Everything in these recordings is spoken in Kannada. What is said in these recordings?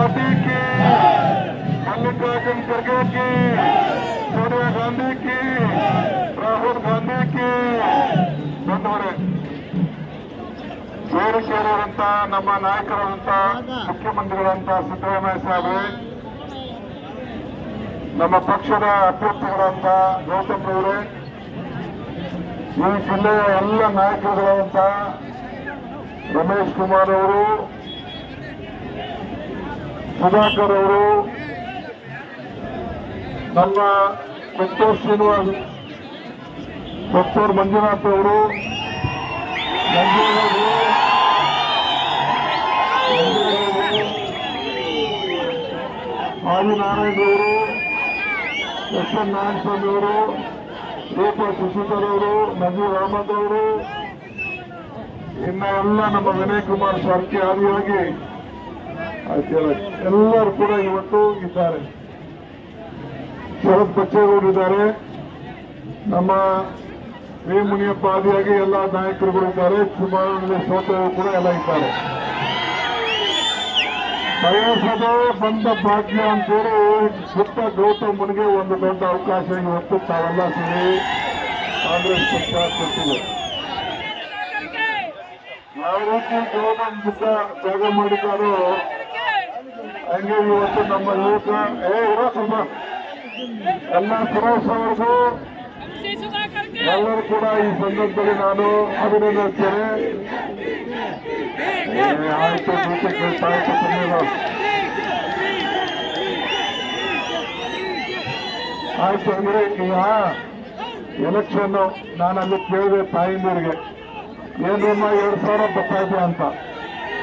ಪಾರ್ಟಿ ಕಿ ಮಲ್ಲಿಕಾರ್ಜುನ್ ಖರ್ಗೆ ಕಿ ಸೋನಿಯಾ ಗಾಂಧಿ ಕಿ ರಾಹುಲ್ ಗಾಂಧಿ ಕಿ ಬಂಧುವರೇ ಸೇರಿ ಸೇರಿರುವಂತ ನಮ್ಮ ನಾಯಕರಾದಂತ ಮುಖ್ಯಮಂತ್ರಿಗಳಂತ ಸಿದ್ದರಾಮಯ್ಯ ಸಾಹೇಬ್ರೆ, ನಮ್ಮ ಪಕ್ಷದ ಅಭ್ಯರ್ಥಿಗಳಂತ ಗೌತಮ್ ಅವರೇ ಈ ಜಿಲ್ಲೆಯ ಎಲ್ಲ ನಾಯಕರುಗಳಂತ ರಮೇಶ್ ಕುಮಾರ್ ಅವರು ಸುಧಾಕರ್ ಅವರು ನಮ್ಮ ಡಾಕ್ಟರ್ ಶ್ರೀನಿವಾಸ್ ಡಾಕ್ಟರ್ ಮಂಜುನಾಥ್ ಅವರು ಮಂಜುನಾಥ್ ಅವರು, ಆದಿನಾರಾಯಣ ಅವರು ಎಸ್ ಎನ್ ನಾರಾಯಣಸ್ವಾಮಿ ಅವರು ರೂಪಾ ಶಶಿಧರ್ ಅವರು ನಜೀರ್ ಅಹಮದ್ ಅವರು ಇನ್ನ ನಮ್ಮ ವಿನಯ್ ಕುಮಾರ್ ಶಾರ್ಕಿ ಆದಿಯಾಗಿ ಆಯ್ತಲ್ಲ, ಎಲ್ಲರೂ ಕೂಡ ಇವತ್ತು ಇದ್ದಾರೆ ಶರತ್ ಬಚ್ಚೇಗೌಡರು ಇದ್ದಾರೆ. ನಮ್ಮ ವಿ ಮುನಿಯಪ್ಪ ಆದಿಯಾಗಿ ಎಲ್ಲ ನಾಯಕರುಗಳು ಇದ್ದಾರೆ. ಚುನಾವಣೆಯಲ್ಲಿ ಸೋತವರು ಕೂಡ ಎಲ್ಲ ಇದ್ದಾರೆ. ಬಯಸದೆ ಬಂದ ಭಾಗ್ಯ ಅಂತೇಳಿ ಸುತ್ತ ಗೌತಮನಿಗೆ ಮುನಿಗೆ ಒಂದು ದೊಡ್ಡ ಅವಕಾಶ ಇವತ್ತು ತಾವೆಲ್ಲ ಸೇರಿ. ಕಾಂಗ್ರೆಸ್ ಪಕ್ಷ ಕೊಟ್ಟಿದೆ ಯಾವ ರೀತಿ ಗೌತಮ್ ಜಾಗ ಮಾಡಿದ್ದಾರೋ ಹಂಗೆ ಇವತ್ತು ನಮ್ಮ ಯುವಕ, ಏ, ಇರೋ ಸ್ವಲ್ಪ. ಎಲ್ಲ ಸುರೇಶ್ ಅವ್ರಿಗೂ ಎಲ್ಲರೂ ಕೂಡ ಈ ಸಂದರ್ಭದಲ್ಲಿ ನಾನು ಅಭಿನಂದಿಸ್ತೇನೆ ಆಯ್ತು ಆಯ್ತು ಅಂದ್ರೆ ಈಗ ಎಲೆಕ್ಷನ್ ನಾನು ಅಲ್ಲಿ ಕೇಳಿದೆ ತಾಯಿಂದರಿಗೆ. ಏನಮ್ಮ ಎರಡ್ ಸಾವಿರ ಬರ್ತಾ ಅಂತ.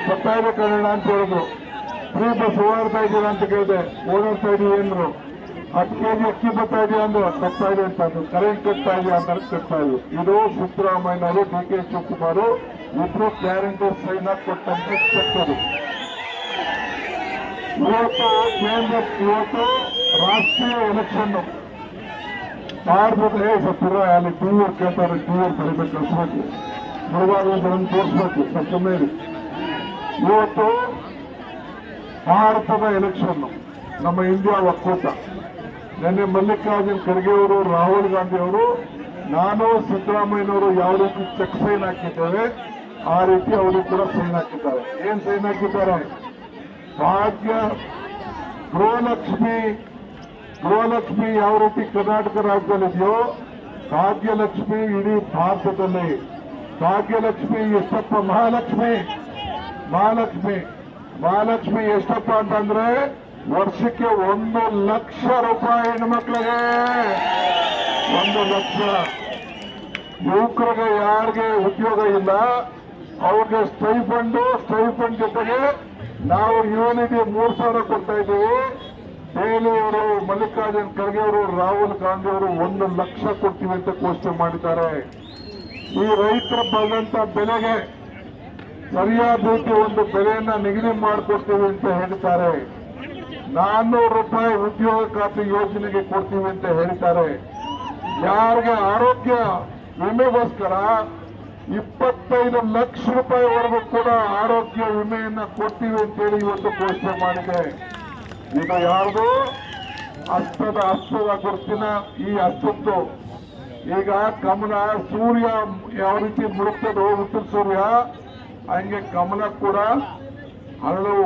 ಬರ್ತಾ ಇದೆ ಅಂತ ಹೇಳಿದ್ರು. ಫ್ರೀ ಬಸ್ ಓಡಾಡ್ತಾ ಇದ್ದೀರಾ ಅಂತ ಕೇಳಿದೆ. ಓಡಾಡ್ತಾ ಇದೀವಿ ಅಂದ್ರು. ಹತ್ತು ಕೆಜಿ ಅಕ್ಕಿ ಬರ್ತಾ ಇದೆಯಾ ಅಂದ್ರೆ. ಕಟ್ತಾ ಇದೆ ಅಂತ ಅಂದ್ರು. ಕರೆಂಟ್ ಕಟ್ತಾ ಇದೆಯಾ ಅಂತ ಕಟ್ತಾ ಇದೆ. ಇದು ಸಿದ್ದರಾಮಯ್ಯನವರು ಡಿ ಕೆ ಶಿವಕುಮಾರ್ ಇಬ್ರು ಗ್ಯಾರಂಟಿ ಸೈನ್ ಆಗಿ ಕೊಟ್ಟಂತ ಚೆಕ್ ಇವತ್ತು ಕೇಂದ್ರ ಇವತ್ತು ರಾಷ್ಟ್ರೀಯ ಎಲೆಕ್ಷನ್ ಭಾರತದ ಸತ್ತಿರ ಅಲ್ಲಿ ಟೂ ವಿ ಕೇಳ್ತಾರೆ, ಟಿ ವಿ ಬರೀಬೇಕು, ಕಳಿಸ್ಬೇಕು. ಮುಳುಗಾಡುವುದನ್ನು ತೋರಿಸ್ಬೇಕು ಸತ್ತಮೇಲೆ ಇವತ್ತು ಭಾರತದ ಎಲೆಕ್ಷನ್ ನಮ್ಮ ಇಂಡಿಯಾ ಒಕ್ಕೂಟ. ನಿನ್ನೆ ಮಲ್ಲಿಕಾರ್ಜುನ್ ಖರ್ಗೆ ಅವರು, ರಾಹುಲ್ ಗಾಂಧಿ ಅವರು, ನಾನು, ಸಿದ್ದರಾಮಯ್ಯನವರು ಯಾವ ರೀತಿ ಚೆಕ್ ಸೈನ್ ಹಾಕಿದ್ದೇವೆ. ಆ ರೀತಿ ಅವರು ಕೂಡ ಸೈನ್ ಹಾಕಿದ್ದಾರೆ. ಏನ್ ಸೈನ್ ಹಾಕಿದ್ದಾರೆ? ಭಾಗ್ಯ, ಗೃಹಲಕ್ಷ್ಮಿ ಗೃಹಲಕ್ಷ್ಮಿ ಯಾವ ರೀತಿ ಕರ್ನಾಟಕ ರಾಜ್ಯದಲ್ಲಿದೆಯೋ, ಭಾಗ್ಯಲಕ್ಷ್ಮಿ ಇಡೀ ಭಾರತದಲ್ಲಿ. ಭಾಗ್ಯಲಕ್ಷ್ಮಿ, ಎಷ್ಟಪ್ಪ ಮಹಾಲಕ್ಷ್ಮಿ? ಮಹಾಲಕ್ಷ್ಮಿ. ಮಹಾಲಕ್ಷ್ಮಿ ಎಷ್ಟಪ್ಪ ಅಂತಂದ್ರೆ ವರ್ಷಕ್ಕೆ ಒಂದು ಲಕ್ಷ ರೂಪಾಯಿ ಹೆಣ್ಮಕ್ಳಿಗೆ ಒಂದು ಲಕ್ಷ. ಯುವಕರಿಗೆ ಯಾರಿಗೆ ಉದ್ಯೋಗ ಇಲ್ಲ, ಅವ್ರಿಗೆ ಸ್ಟೈಫಂಡು ಸ್ಟೈಫಂಡ್ ಜೊತೆಗೆ ನಾವು ಯುವನಿಗೆ ಮೂರು ಸಾವಿರ ಕೊಡ್ತಾ ಇದ್ದೀವಿ. ಡೈಲಿ ಮಲ್ಲಿಕಾರ್ಜುನ್ ಖರ್ಗೆ ಅವರು, ರಾಹುಲ್ ಗಾಂಧಿ ಅವರು ಒಂದು ಲಕ್ಷ ಕೊಡ್ತೀವಿ ಅಂತ ಘೋಷಣೆ ಮಾಡಿದ್ದಾರೆ. ಈ ರೈತರು ಬಂದಂತ ಬೆಲೆಗೆ ಸರಿಯಾದ ರೀತಿ ಒಂದು ಬೆಲೆಯನ್ನ ನಿಗದಿ ಮಾಡಿಕೊಡ್ತೀವಿ ಅಂತ ಹೇಳ್ತಾರೆ. ನಾನ್ನೂರು ರೂಪಾಯಿ ಉದ್ಯೋಗ ಖಾತೆ ಯೋಜನೆಗೆ ಕೊಡ್ತೀವಿ ಅಂತ ಹೇಳ್ತಾರೆ. ಯಾರಿಗೆ ಆರೋಗ್ಯ ವಿಮೆಗೋಸ್ಕರ ಇಪ್ಪತ್ತೈದು ಲಕ್ಷ ರೂಪಾಯಿವರೆಗೂ ಕೂಡ ಆರೋಗ್ಯ ವಿಮೆಯನ್ನ ಕೊಡ್ತೀವಿ ಅಂತೇಳಿ ಇವತ್ತು ಘೋಷಣೆ ಮಾಡಿದೆ. ಈಗ ಯಾರ್ದು? ಹಸ್ತದ ಹಸ್ತದ ಗುರುತಿನ ಈ ಹಸ್ತದ್ದು ಈಗ ಕಮಲ, ಸೂರ್ಯ ಯಾವ ರೀತಿ ಮುಳುಗ್ತದೋ ಉತ್ತರ ಸೂರ್ಯ ಹಂಗೆ ಗಮನ ಕೂಡ ಅರಳು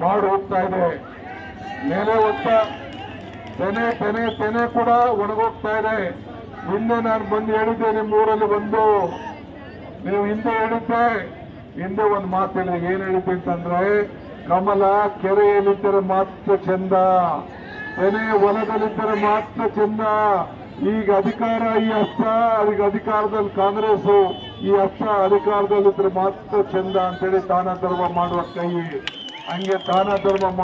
ಮಾಡಿ ಹೋಗ್ತಾ ಇದೆ. ಮೇಲೆ ಒತ್ತ ತೆನೆ ತೆನೆ ತೆನೆ ಕೂಡ ಒಣಗೋಗ್ತಾ ಇದೆ. ಹಿಂದೆ ನಾನು ಬಂದು ಹೇಳಿದ್ದೆ ನಿಮ್ಮ ಊರಲ್ಲಿ ಬಂದು. ನೀವು ಹಿಂದೆ ಹೇಳಿದ್ದೆ. ಹಿಂದೆ ಒಂದು ಮಾತು ಏನ್ ಹೇಳಿದ್ದೆ ಅಂತಂದ್ರೆ, ಕಮಲ ಕೆರೆಯಲ್ಲಿದ್ದರೆ ಮಾತ್ರ ಚಂದ ತೆನೆ ಹೊಲದಲ್ಲಿದ್ದರೆ ಮಾತ್ರ ಚಂದ. ಈಗ ಅಧಿಕಾರ ಈ ಹಸ್ತ, ಈಗ ಅಧಿಕಾರದಲ್ಲಿ ಕಾಂಗ್ರೆಸ್ ಈ ಹಸ್ತ ಅಧಿಕಾರದಲ್ಲಿದ್ರೆ ಮಾತ್ರ ಚಂದ ಅಂತೇಳಿ ದಾನ ಧರ್ಮ ಮಾಡುವ ಕೈ ಹಂಗೆ ದಾನ ಧರ್ಮ